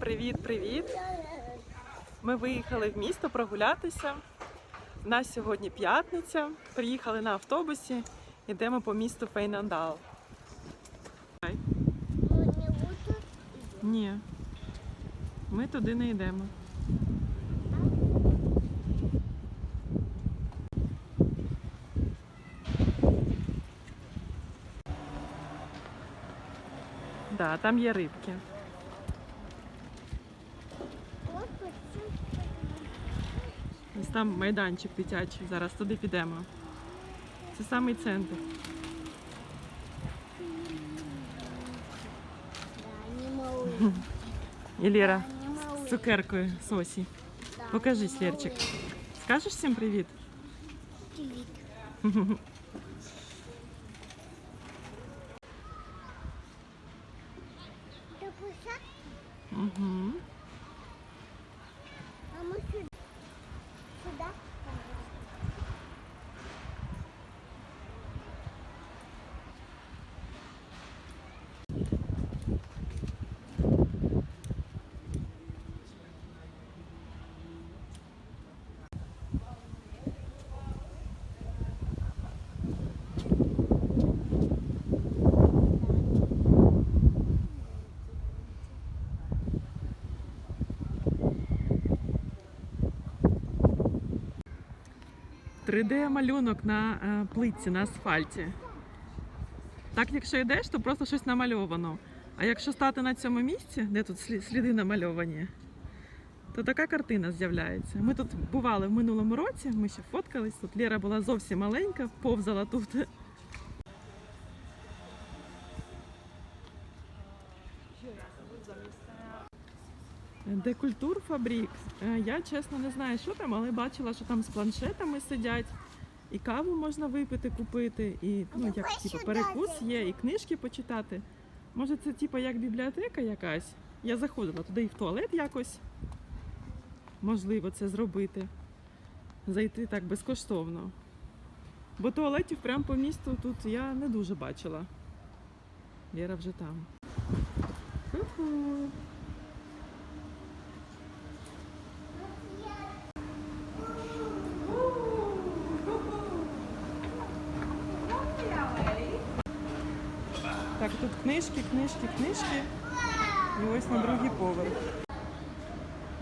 Привіт-привіт! Ми виїхали в місто прогулятися. У нас сьогодні п'ятниця. Приїхали на автобусі. Йдемо по місту Фейнандал. Ні, ми туди не йдемо. Да, там є рибки. Ось там майданчик дитячий. Зараз туди підемо. Це самий центр. Да, не малыш. І Лера Не малыш. з цукеркою Сосі. Да, Покажись, не Лерчик. малыш. Скажеш всім привіт? Привет. Это площадка, Угу. 3D-малюнок на е, плитці, на асфальті. Так, якщо йдеш, то просто щось намальовано. А якщо стати на цьому місці, де тут сліди намальовані, то така картина з'являється. Ми тут бували в минулому році, ми ще фоткались. Тут Лера була зовсім маленька, повзала тут. Декультур фабрік. Е, Я чесно не знаю, що там, але бачила, що там з планшетами сидять. І каву можна випити, купити, і ну як типу, перекус є, і книжки почитати. Може, це типу як бібліотека якась. Я заходила туди і в туалет якось. Можливо, це зробити. Зайти так безкоштовно. Бо туалетів прямо по місту тут я не дуже бачила. Лера вже там. Ку-ку. Так, тут книжки, книжки, книжки. І ось на другий поверх.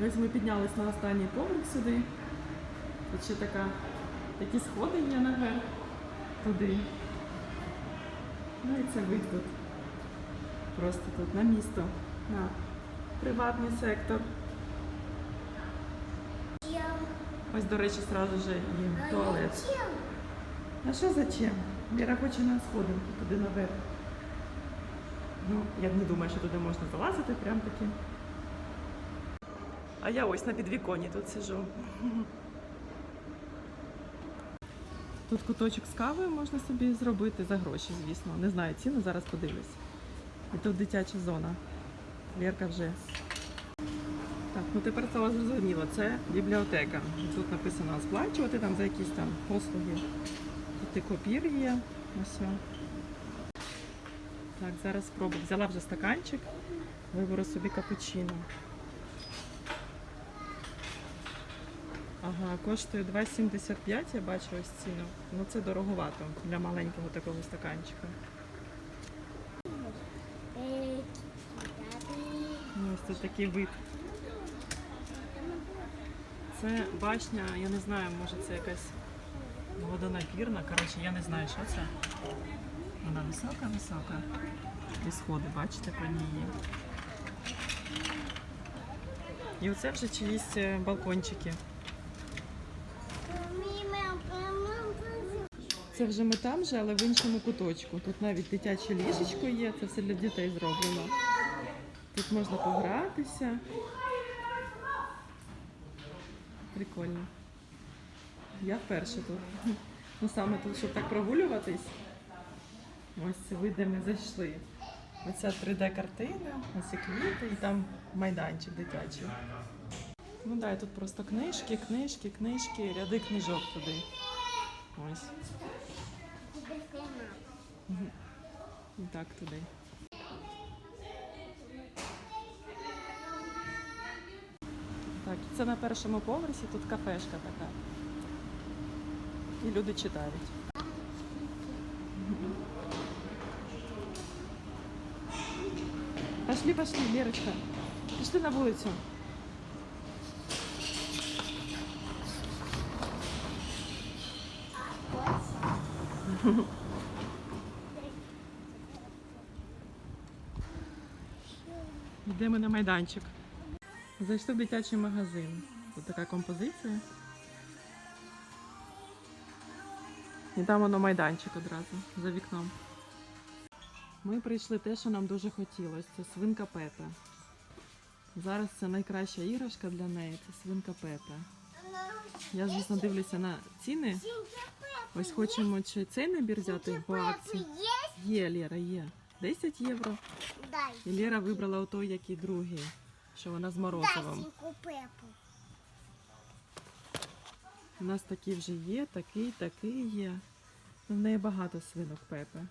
І Ось ми піднялись на останній поверх сюди. Тут ще така, такі сходи є наверх туди. Ну і це вид тут. Просто тут на місто, на приватний сектор. Ось, до речі, сразу же і туалет. А що зачем? Віра хоче на сходинки туди наверх. Ну, я не думаю, що туди можна залазити прям таки. А я ось на підвіконі тут сижу. Тут куточок з кавою можна собі зробити за гроші, звісно. Не знаю ціну, зараз подивлюсь. І тут дитяча зона. Лєрка вже. Так, ну тепер стало зрозуміло. Це бібліотека. Тут написано сплачувати там за якісь там послуги. Тут і копір є. Ось. Так, зараз спробую. Взяла вже стаканчик, виберу собі капучино. Ага, коштує 2,75, я бачу ось ціну. Ну це дороговато для маленького такого стаканчика. Ну, ось тут такий вид. Це башня, я не знаю, може це якась водонапірна. Коротше, я не знаю, що це. Вона висока-висока. І сходи, бачите, по ній. І оце вже чиїсь е, балкончики. Це вже ми там же, але в іншому куточку. Тут навіть дитяче ліжечко є, це все для дітей зроблено. Тут можна погратися. Прикольно. Я вперше тут. Ну саме тут, щоб так прогулюватись. Ось це ви, де ми зайшли. Оця 3D-картина, ось і квіти, і там майданчик дитячий. Ну да, тут просто книжки, книжки, книжки, ряди книжок туди. Ось. І так туди. Так, це на першому поверсі, тут кафешка така. І люди читають. Пошли, пошли, Лерочка. Пішли на вулицю. Йдемо на майданчик. Зайшли в дитячий магазин. Тут така композиція. І там воно майданчик одразу за вікном. Ми прийшли те, що нам дуже хотілося. Це свинка Пепа. Зараз це найкраща іграшка для неї це свинка Пепа. Я, звісно, дивлюся на ціни. Ось хочемо чи цей набір взяти по акції. Є, Лера, є. 10 євро. І Лера вибрала отой, який другий, що вона з морозивом. У нас такі вже є, такий, такий є. В неї багато свинок Пепи.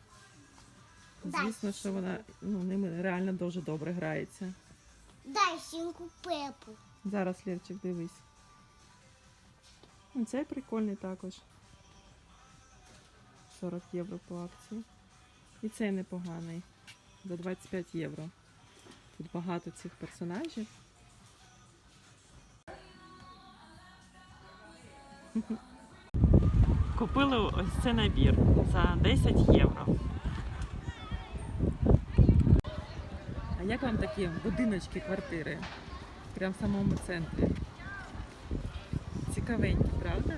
Звісно, що вона ну, ними реально дуже добре грається. Дай синьку Пепу. Зараз, Лерчик, дивись. Ну, Цей прикольний також. 40 євро по акції. І цей непоганий. За 25 євро. Тут багато цих персонажів. Купили ось цей набір за 10 євро. А як вам такі будиночки, квартири? Прямо в самому центрі. Цікавенькі, правда?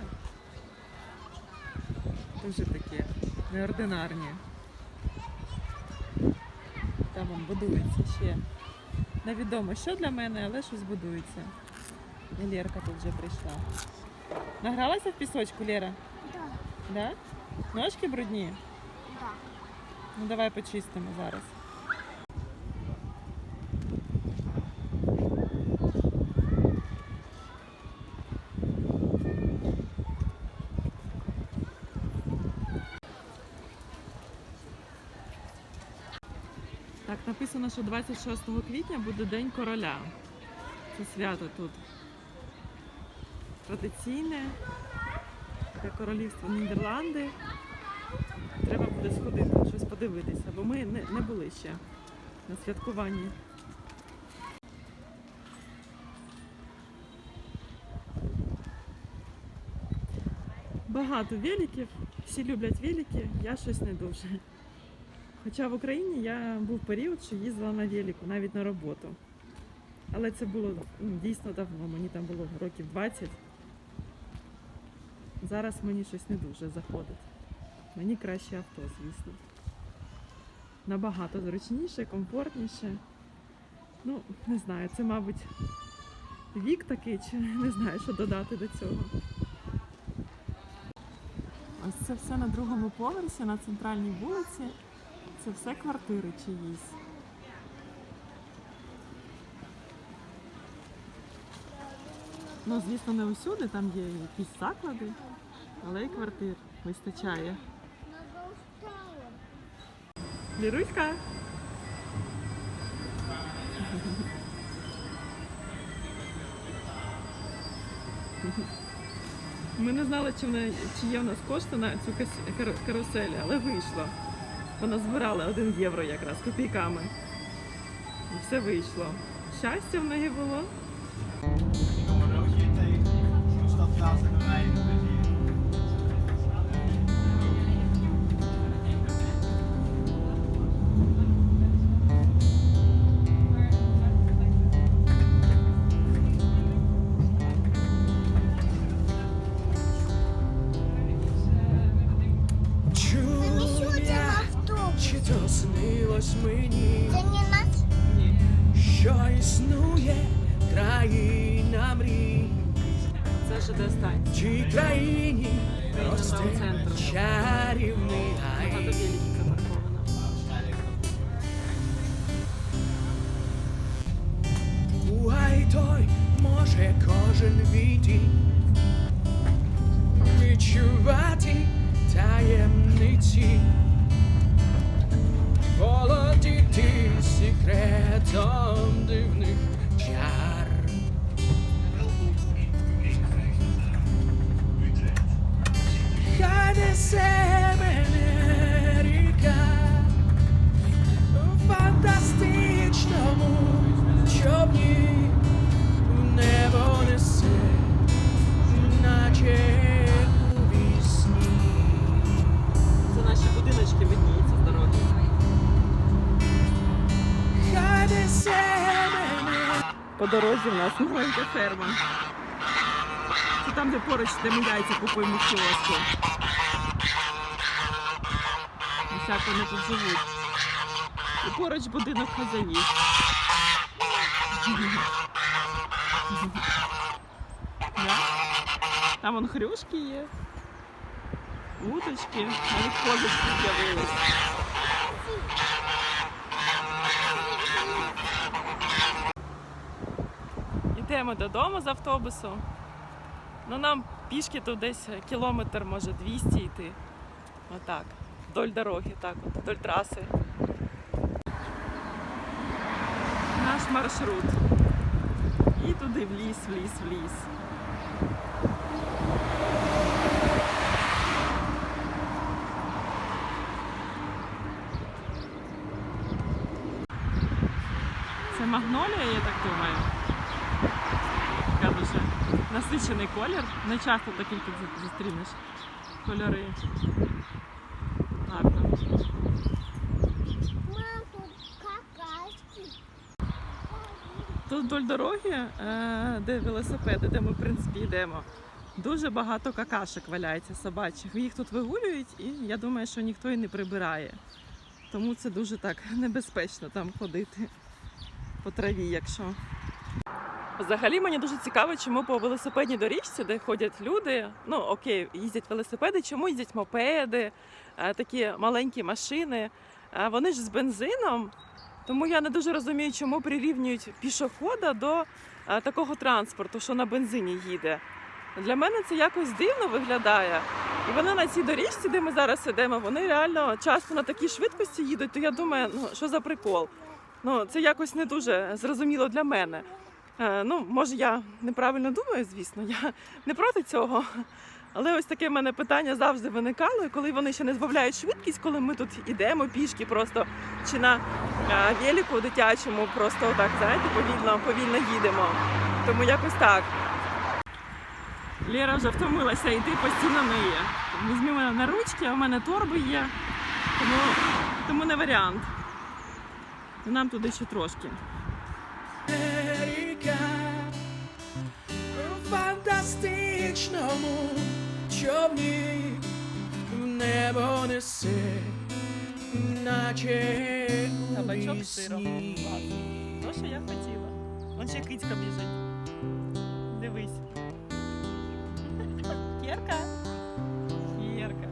Дуже такі неординарні. Там вон будується ще. Невідомо, що для мене, але щось будується. І Лерка тут вже прийшла. Награлася в пісочку, Лера? Да. Да? Ножки брудні? Ну давай почистимо зараз. Так, написано, що 26 квітня буде День короля. Це свято тут. Традиційне. Таке королівство Нідерланди. Треба буде сходити, щось подивитися, бо ми не, не були ще на святкуванні. Багато великів, всі люблять велики, я щось не дуже. Хоча в Україні я був період, що їздила на велику, навіть на роботу. Але це було ну, дійсно давно, мені там було років 20. Зараз мені щось не дуже заходить. Мені краще авто, звісно. Набагато зручніше, комфортніше. Ну, не знаю, це, мабуть, вік такий, чи не знаю, що додати до цього. Ось це все на другому поверсі, на центральній вулиці. Це все квартири чиїсь. Ну, звісно, не усюди, там є якісь заклади, але й квартир вистачає. Ліруська. Ми не знали, чи, вона, чи є в нас кошти на цю каруселі, але вийшло. Вона збирала 1 євро якраз копійками. І все вийшло. Щастя в неї було. То снилось мені, Це не наш. що існує країна мрій, Це ж де в тій країні росте чарівний Багато гай. великів запарковано. У гай той може кожен війти, відчувати таємниці, Träd on du По дорозі в нас маленька ферма. Це там, де поруч, де ми яйця купуємо в кіоску. Ось тут живуть. І поруч будинок. Да? Там вон хрюшки є. Уточки, навіть козочки з'явились. Йдемо додому з автобусу. Ну нам пішки тут десь кілометр, може 200 йти. Отак. Вдоль дороги, так от, вдоль траси. Наш маршрут. І туди в ліс, в ліс, в ліс. Це магнолія, я так думаю. Така дуже насичений колір. Не часто такий тут зустрінеш кольори. Гарно. Тут вдоль дороги, е, де велосипеди, де ми в принципі йдемо. Дуже багато какашок валяється собачих. Їх тут вигулюють, і я думаю, що ніхто і не прибирає. Тому це дуже так небезпечно там ходити по траві, якщо. Взагалі мені дуже цікаво, чому по велосипедній доріжці, де ходять люди, ну окей, їздять велосипеди, чому їздять мопеди, е, такі маленькі машини. Е, Вони ж з бензином, тому я не дуже розумію, чому прирівнюють пішохода до е, такого транспорту, що на бензині їде. Для мене це якось дивно виглядає. І вони на цій доріжці, де ми зараз ідемо, вони реально часто на такій швидкості їдуть, то я думаю, ну що за прикол? Ну, це якось не дуже зрозуміло для мене. Е, ну, може, я неправильно думаю, звісно, я не проти цього. Але ось таке в мене питання завжди виникало, коли вони ще не збавляють швидкість, коли ми тут ідемо пішки просто чи на е, велику дитячому, просто так, знаєте, повільно, повільно їдемо. Тому якось так. Лера вже втомилася йти постійно неє. Візьми мене на ручки, а в мене торби є, тому, тому не варіант. Нам туди ще трошки. Фантастичному човні в небо несе, наче у Кабачок з сиром. То, що я хотіла. Вон ще кицька біжить. Дивись. Кірка. Кірка.